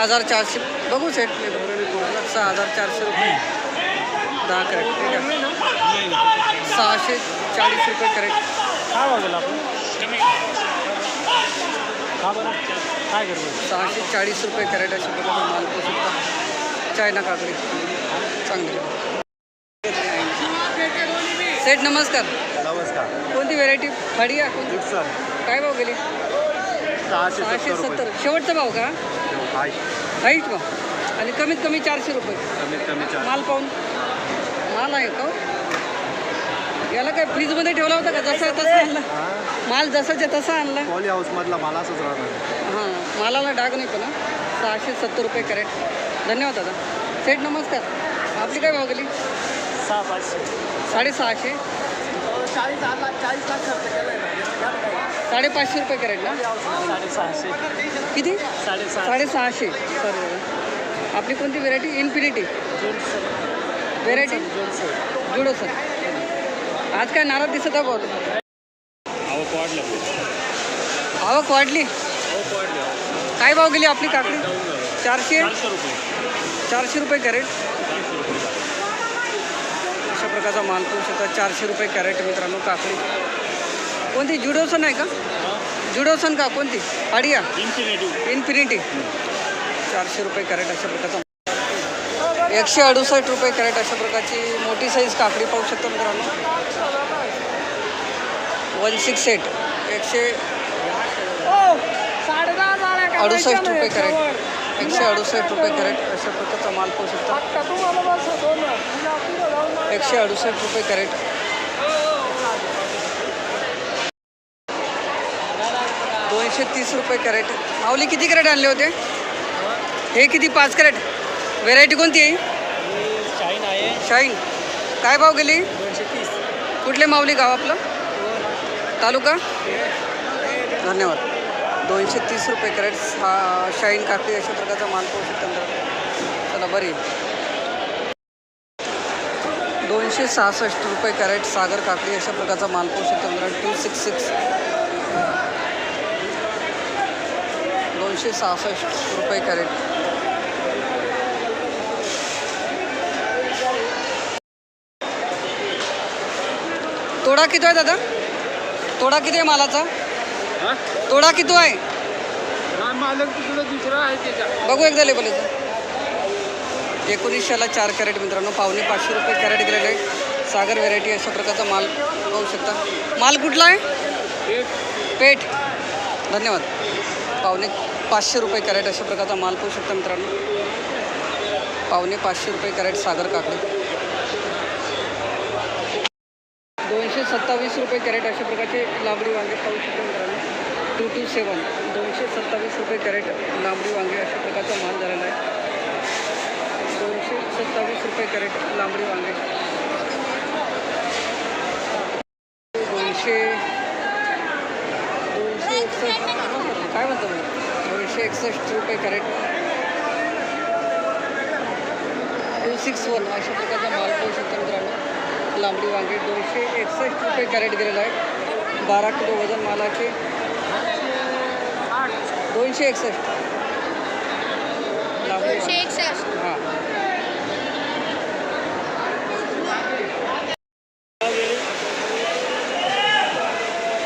सहा हजार चारशे. बघू सेट सहा हजार चारशे रुपये. दहा कॅरेट ठीक आहे. सहाशे चाळीस रुपये कॅरेट काय वाजेल आपण? हा बरं? काय करू? सहाशे चाळीस रुपये कॅरेट अशा प्रकारचा माल शकता चायना काकडी. चांगली. सेट नमस्कार. नमस्कार. कोणती व्हेरायटी फडी आहे कोणती सर काय भाव गेली? सहाशे सहाशे सत्तर. शेवटचा भाव का? हाईट भाव आणि कमीत कमी चारशे रुपये. कमीत कमी चार. माल पाहून. माल आहे का हो? याला काय फ्रीजमध्ये ठेवला होता का? जसा तसा आणला. माल जसाच्या तसा आणला. पॉली हाऊसमधला मला असंच राहणार. हां मालाला डाग नाही पण हं. सहाशे सत्तर रुपये कॅरेट. धन्यवाद दादा. सेठ नमस्कार. आपली काय भाव गेली? सहा पाचशे. साडेसहाशे. चाळीस लाख चाळीस लाख खर्च केलाय. साडेपाचशे रुपये कॅरेट ना? साडेसहाशे. किती? साडेसहा साडेसहाशे. सर आपली कोणती व्हेरायटी इन्फिनिटी व्हेरायटी जुडो सर आज काय नाराज दिसत आहे बहुत आवक वाढलं. आवक काय भाव गेली आपली काकडी? चारशे? चारशे रुपये. चारशे रुपये कॅरेट? अशा प्रकारचा माल शकता. चारशे रुपये कॅरेट मित्रांनो काकडी. कोणती? जुडोसन आहे का? जुडोसन का? कोणती? आडिया? इन्फिनिटी चारशे रुपये कॅरेट अशा प्रकारचा. एकशे अडुसष्ट रुपये कॅरेट अशा प्रकारची मोठी साईज काकडी पाहू शकता मित्रांनो. वन सिक्स एट एकशे अडुसष्ट रुपये कॅरेट. एकशे अडुसष्ट रुपये कॅरेट अशा प्रकारचा माल पाहू शकता. एकशे अडुसष्ट रुपये कॅरेट. दोनशे तीस रुपये कॅरेट. माऊली किती कॅरेट आणले होते? हे किती? पाच कॅरेट. व्हेरायटी कोणती आहे? शाईन आहे शाईन काय भाव गेली? दोनशे तीस कुठले माऊली गाव आपलं? तालुका? धन्यवाद. दोनशे तीस रुपये कॅरेट. हा शाईन काकडी अशा प्रकारचा माल पाहू शकता चला बरी दोनशे सहासष्ट रुपये कॅरेट सागर काकडी अशा प्रकारचा माल पाहू टू सिक्स सिक्स दोनशे सहासष्ट रुपये कॅरेट. तोडा किती आहे दादा? तोडा किती आहे मालाचा? तोडा किती आहे? बघू एकदा लेबल याचं एकोणीसशेला चार कॅरेट मित्रांनो पावणे पाचशे रुपये कॅरेट गेलेले आहे. सागर व्हेरायटी अशा प्रकारचा माल पाहू शकता. माल कुठला आहे? पेठ. धन्यवाद. पावणे पाचशे रुपये कॅरेट अशा प्रकारचा माल पाहू शकता मित्रांनो. पावणे पाचशे रुपये कॅरेट सागर काकडी. दोनशे सत्तावीस रुपये कॅरेट अशा प्रकारचे लांबडी वांगे पाहू शकता मित्रांनो. टू टू सेवन दोनशे सत्तावीस रुपये कॅरेट लांबडी वांगे अशा प्रकारचा माल झालेला आहे. दोनशे सत्तावीस रुपये कॅरेट लांबडी वांगे दोनशे दोनशे एकसष्ट काय म्हणतो मी? दोनशे एकसष्ट रुपये कॅरेट. टू सिक्स वन अशा प्रकारचा माल पाहू शकता मित्रांनो लांबडी वांगे दोनशे एकसष्ट रुपये कॅरेट गेलेला आहे. बारा किलो वजन मालाचे. दोनशे एकसष्ट. लांबडी. हां.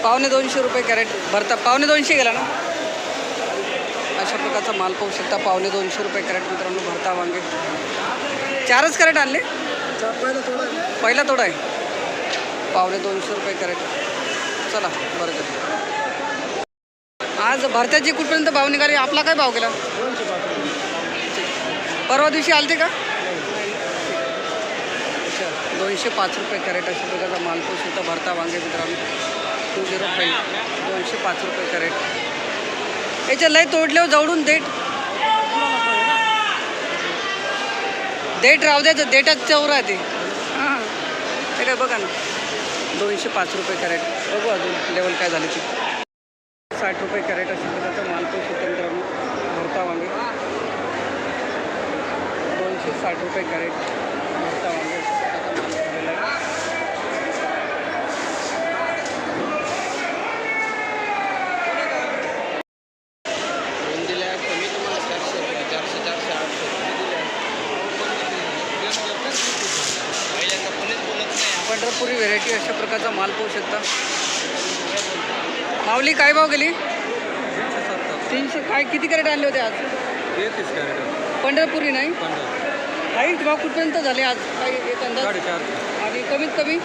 पावणे दोनशे रुपये कॅरेट भरता. पावणे दोनशे गेला ना? प्रकारचा माल पाहू शकता. पावणे दोनशे रुपये कॅरेट मित्रांनो भरता वांगे. चारच कॅरेट आणले? पहिला तोडा आहे. पावणे दोनशे रुपये कॅरेट. चला बरं झालं आज भरत्याची कुठपर्यंत भाव निघाले? आपला काय भाव केला परवा दिवशी आलते का? अच्छा दोनशे पाच रुपये कॅरेट अशा प्रकारचा माल पाहू शकता. भरता वांगे मित्रांनो. Two zero five. दोनशे पाच रुपये कॅरेट. याच्या लय तोडल्यावर जवळून देठ. देठ राहू द्यायचं देठात चव राहते. हां. ते काय बघा ना. दोनशे पाच रुपये कॅरेट. बघू अजून लेवल काय झाली ती. साठ रुपये कॅरेट असेल तर माल पाहू स्वतंत्र मित्रांनो. भरता वांगे दोनशे साठ रुपये कॅरेट भरता वांगे अशा प्रकारचा माल झालेला आहे दिल्या कमी तुम्हाला चारशे रुपये चारशे पंढरपुरी व्हेरायटी अशा प्रकारचा माल पाहू शकता. माऊली काय भाव गेली? तीनशे काय किती कॅरेट आणले होते आज? पंढरपुरी नाही? काही भाव कुठपर्यंत झाले आज? काही एक अंदाज? आणि कमीत कमी?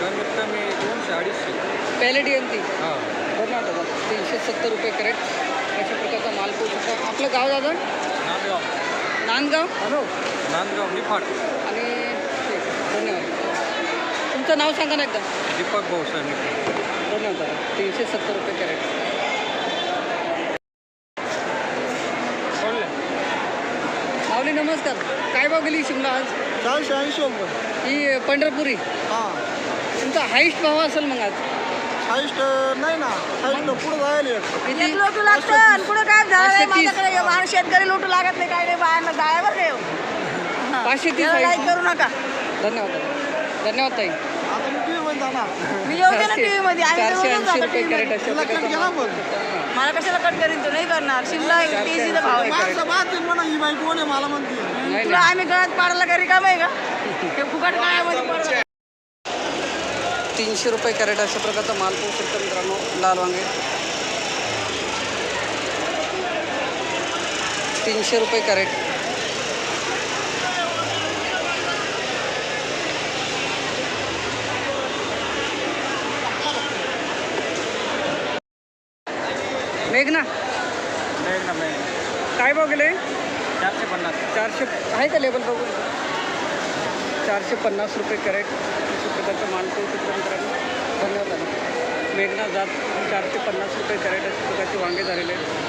कमीत कमी दोनशे अडीचशे. पॅलेटी एम ती हां तीनशे सत्तर रुपये कॅरेट. अशा प्रकारचा माल पाहू शकता. आपलं गाव दादा? नांदगाव. नांदगाव? हॅलो. नांदगाव निफाट आणि तुमचं नाव सांगा ना एकदा. दीपक भाऊसाहेब तीनशे सत्तर रुपये कॅरेट. माऊली नमस्कार. काय भाव गेली शिमला आज? चारशे ऐंशी रुपये. ही पंढरपुरी. हां. तुमचा हाईस्ट भाव असेल मग आज. हाईस्ट नाही ना. हाईस्ट पुढं जायला किती? एक लोटू लागतं आणि पुढं काय झालं पाचशे तीस. माझ्याकडे? ये, माणूस शेतकरी लोटू लागत नाही काय नाही बाहेर जायवर पाचशे तीस लाईक करू नका. धन्यवाद. धन्यवाद ताई. मी टी व्ही जाणार. मी येऊ दे ना टीव्ही मध्ये आम्ही चारशे रोजच ऐंशी जातो रुपये TV मध्ये. कॅरेट अशा तुला कट माल कशाला कट करीन तू? नाही करणार. शिमला टीसीचा भाव आहे. म्हणा ही बाई कोण आहे? मला म्हणते. नाही तुला आम्ही गळ्यात पाडायला का रिकाम आहे का? हे फुकट पडलं. तीनशे रुपये कॅरेट अशा प्रकारचा माल पाहू शकता मित्रांनो लाल वांगे. तीनशे रुपये कॅरेट. मेघना नाही ना नाही काय भाव गेले चारशे पन्नास. चारशे आहे का लेबल बघू चारशे पन्नास रुपये कॅरेट. अशा प्रकारचा शकतो मित्रांनो धन्यवाद. मेघना जात. चारशे पन्नास रुपये कॅरेट अशा प्रकारचे वांगे झालेले आहेत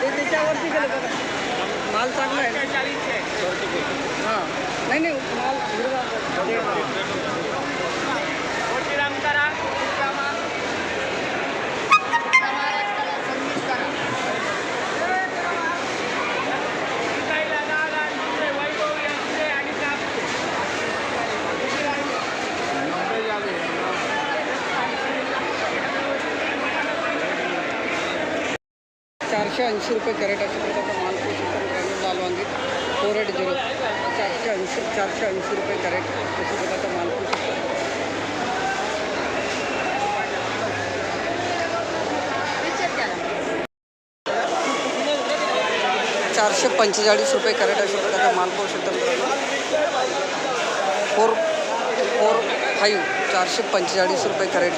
ते त्याच्यावरती गेलं बघा माल चांगला आहे. हां. नाही नाही चारशे ऐंशी रुपये कॅरेट अशा प्रकारचा माल. फोर एट झिरो चारशे ऐंशी चारशे ऐंशी रुपये कॅरेट अशा प्रकारचा माल चारशे पंचेचाळीस रुपये कॅरेट अशा प्रकारचा माल पाहू शकता फोर फोर फाईव्ह चारशे पंचेचाळीस रुपये कॅरेट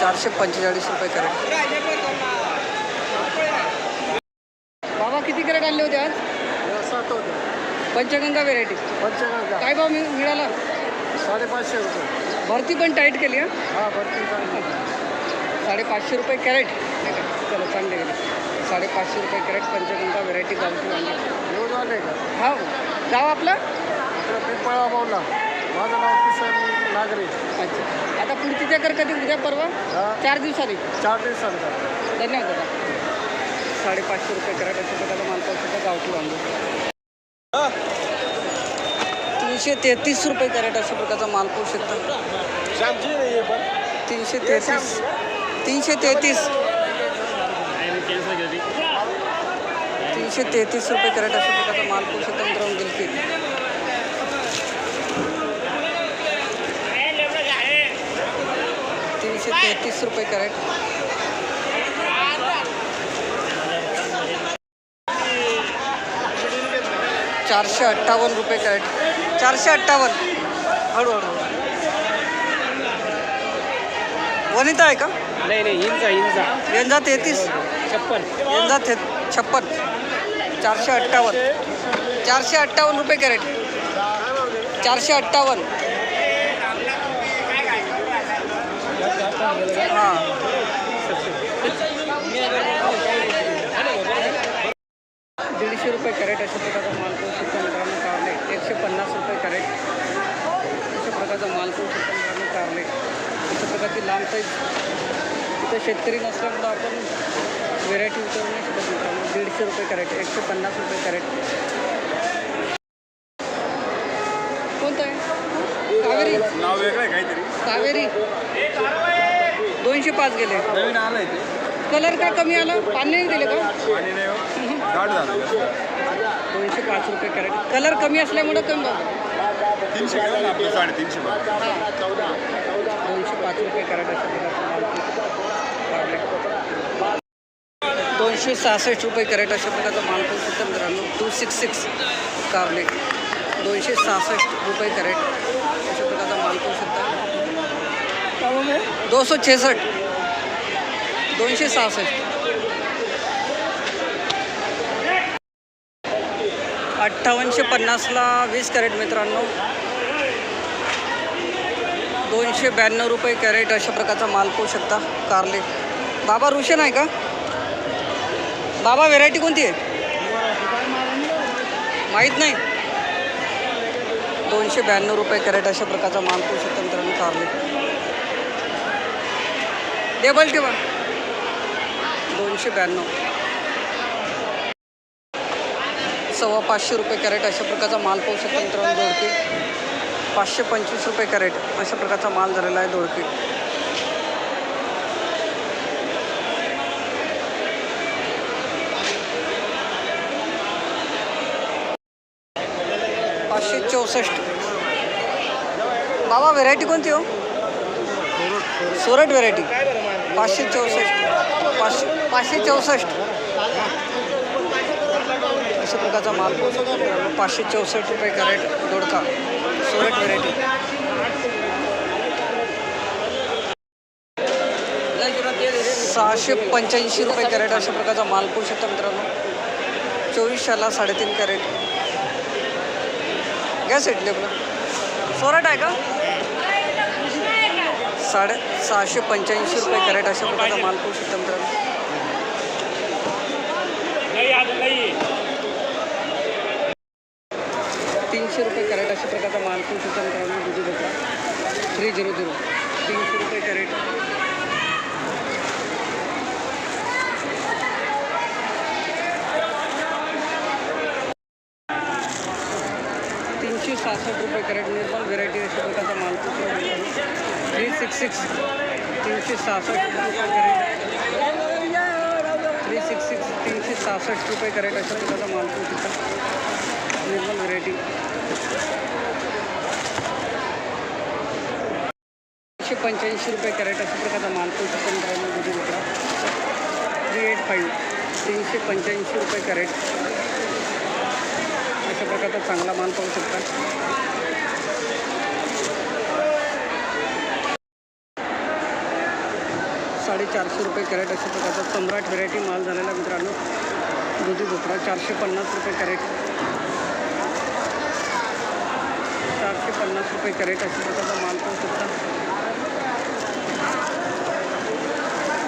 चारशे पंचेचाळीस रुपये कॅरेट बाबा किती कॅरेट आणले होते आज? सात होते पंचगंगा व्हेरायटी पंचगंगा. काय भाव मिळ- मिळाला? साडेपाचशे रुपये. भरती पण टाईट केली हा? हा भरती चांगली साडेपाचशे रुपये कॅरेट. नाही का चला चांगले गेले. साडेपाचशे रुपये कॅरेट पंचगंगा व्हेरायटी गावठी वांगे येऊन आले का? हा गाव आपलं? आपलं पिंपळा मावला माझं नाव किसन नागरे. अच्छा. आता पुढची चक्कर कधी? उद्या परवा? हा. चार दिवसांनी. चार दिवसांचा धन्यवाद दादा. साडेपाचशे रुपये कॅरेट अशा प्रकारचा माल पाहू शकता गावठी वांगे. तीनशे तेहतीस रुपये कॅरेट अशा प्रकारचा माल पाहू शकता. तीनशे तेहतीस. तीनशे तेहतीस. तीनशे तेहतीस रुपये कॅरेट अशा प्रकारचा माल पाहू शकता मित्रांनो गिलकी तीनशे तेहतीस रुपये कॅरेट. चारशे अठ्ठावन्न रुपये कॅरेट. चारशे अठ्ठावन्न. हळूहळू. वनिता आहे का? नाही नाही हिंजा हिंजा. यंदा तेहतीस. छप्पन. यंदा ते छप्पन. चारशे अठ्ठावन्न. चारशे अठ्ठावन्न रुपये कॅरेट. चारशे अठ्ठावन्न. हां दीडशे रुपये कॅरेट अशा प्रकारचा माल पाहू शकतो मित्रांनो कारले. एकशे पन्नास रुपये कॅरेट अशा प्रकारचा माल पाहू शकतो मित्रांनो कारले. अशा प्रकारची लांब साईज. तिथं शेतकरी नसल्यामुळं आपण व्हेरायटी विचारू नाही शकत मित्रांनो. दीडशे रुपये कॅरेट एकशे पन्नास रुपये कॅरेट. कोणतं आहे? कावेरी. नाव वेगळं आहे काहीतरी. कावेरी. दोनशे पाच गेले. नवीन कलर का कमी आला? पाणी नाही दिले का? आणि नाही दाट झालं दोनशे पाच रुपये कॅरेट. कलर कमी असल्यामुळं कमी भाव तीनशे गेलं ना आपलं साडेतीनशे बघा. दोनशे पाच रुपये कॅरेट. दोनशे सहासष्ट रुपये कॅरेट अशा प्रकारचा माल पाहू शकता मित्रांनो. टू सिक्स सिक्स कारले दोनशे सहासष्ट रुपये कॅरेट अशा प्रकारचा माल पाहू शकता दो सौ छेसष्ट. दोनशे सहासष्ट. अठ्ठावन्नशे पन्नासला वीस कॅरेट मित्रांनो. दोनशे ब्याण्णव रुपये कॅरेट अशा प्रकारचा माल पाहू शकता कारले. बाबा रुशन आहे का? बाबा व्हेरायटी कोणती आहे? माहीत नाही. दोनशे ब्याण्णव रुपये कॅरेट अशा प्रकारचा माल पाहू शकता मित्रांनो कारले. टेबल ठेवा. दोनशे ब्याण्णव. सव्वा पाचशे रुपये कॅरेट अशा प्रकारचा माल पाहू शकतो मित्रांनो दोडकी. पाचशे पंचवीस रुपये कॅरेट अशा प्रकारचा माल झालेला आहे दोडकी. पाचशे चौसष्ट. बाबा व्हेरायटी कोणती हो? सोरट व्हेरायटी पाचशे चौसष्ट. पाचशे पाचशे चौसष्ट. प्रकारचा माल. पाचशे चौसष्ट रुपये कॅरेट दोडका. सोरेट व्हेरायटी सहाशे पंच्याऐंशी रुपये कॅरेट अशा प्रकारचा माल पोहू शकतो मित्रांनो. चोवीसशेला साडेतीन कॅरेट. गॅस सेटले आपलं सोरट आहे का? साडे सहाशे पंच्याऐंशी रुपये कॅरेट अशा प्रकारचा माल पोहू शकतो मित्रांनो. प्रकारचा माल पाहू शकता मित्रांनो दुधी भोपळा थ्री झिरो झिरो तीनशे रुपये कॅरेट। तीनशे सहासष्ट रुपये कॅरेट, निर्मल व्हेरायटी अशा प्रकारचा माल पाहू शकता मित्रांनो थ्री सिक्स सिक्स तीनशे सहासष्ट रुपये कॅरेट। थ्री सिक्स सिक्स तीनशे सहासष्ट रुपये कॅरेट अशा प्रकारचा पाहू शकता निर्मल व्हेरायटी पंच्याऐंशी रुपये कॅरेट अशा प्रकारचा माल पाहू शकता मित्रांनो दुधी थ्री एट फाईव्ह तीनशे पंच्याऐंशी रुपये कॅरेट. अशा प्रकारचा चांगला माल पाहू शकता. साडेचारशे रुपये कॅरेट अशा प्रकारचा सम्राट व्हेरायटी माल झालेला मित्रांनो. दुधी भोपळा चारशे पन्नास रुपये कॅरेट. चारशे पन्नास रुपये कॅरेट अशा प्रकारचा माल पाहू शकता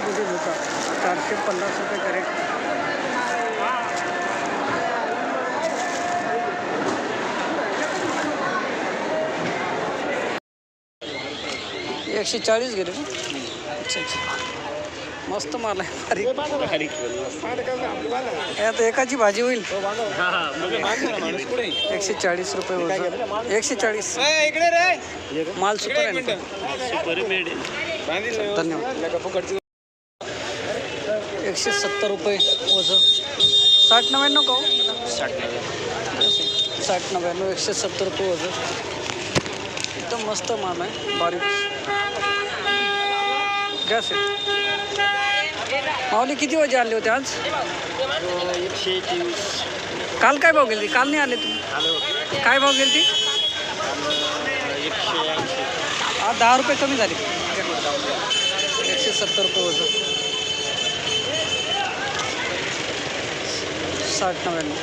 दुधी भोपळा चारशे पन्नास रुपये करेक्ट एकशे चाळीस गेले अच्छा अच्छा. मस्त माल आहे. आता एकाची भाजी होईल. एकशे चाळीस रुपये एकशे चाळीस. माल सुपर धन्यवाद. एकशे सत्तर रुपये वजन. साठ नव्याण्णव का हो? साठ नव्याण्णव. एकशे सत्तर रुपये वजन. एकदम मस्त माल आहे बारीक. गॅस आहे. माऊली किती वाजे आले होते आज? एकशे तेवीस काल काय भाव गेली काल नाही आले तुम्ही. काय भाव गेली ती दहा रुपये कमी झाले. एकशे सत्तर रुपये वजन. साठ नव्याण्णव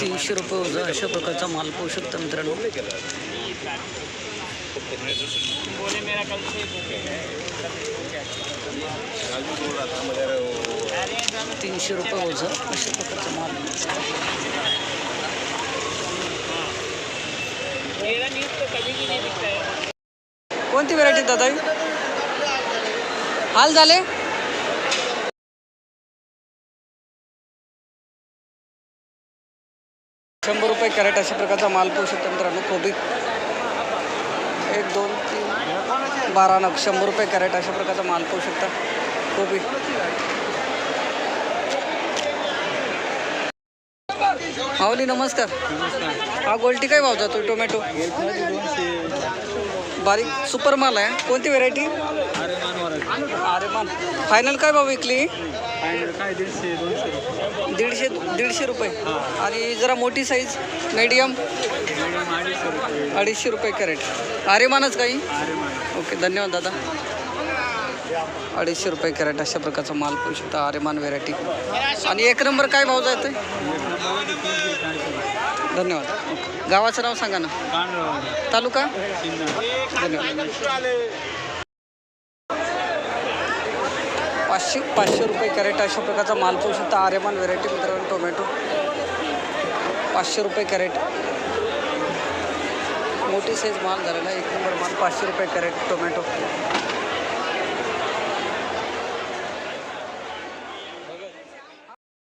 तीनशे रुपये वजन अशा प्रकारचा माल पाहू शकता मित्रांनो. तीनशे रुपये वजन अशा प्रकारचा माल. कोणती व्हरायटी दादा? हाल झाले? रुपये कॅरेट अशा प्रकारचा माल पाहू शकतो मित्रांनो कोबी. एक दोन तीन बारा नग शंभर रुपये कॅरेट अशा प्रकारचा माल पाहू शकता कोबी. माऊली नमस्कार. हा गोल्टी काय भाव जातो टोमॅटो? बारीक सुपर माल आहे कोणती व्हेरायटी? अरेमान फायनल काय भाव विकली? काय दीडशे दोनशे दीडशे दीडशे रुपये. आणि जरा मोठी साईज मीडियम अडीचशे रुपये. अडीचशे रुपये कॅरेट आरेमानच काही ओके धन्यवाद दादा. अडीचशे रुपये कॅरेट अशा प्रकारचा माल पाहू शकता आरेमान व्हेरायटी आणि एक नंबर काय भाव जाते धन्यवाद. ओके. गावाचं नाव सांगा ना. तालुका? धन्यवाद. पाचशे पाचशे रुपये कॅरेट अशा प्रकारचा माल पाहू शकता. आर्यमान व्हेरायटी मित्रांनो टोमॅटो. पाचशे रुपये कॅरेट. मोठी साईज माल झालेला एक नंबर माल पाचशे रुपये कॅरेट टोमॅटो.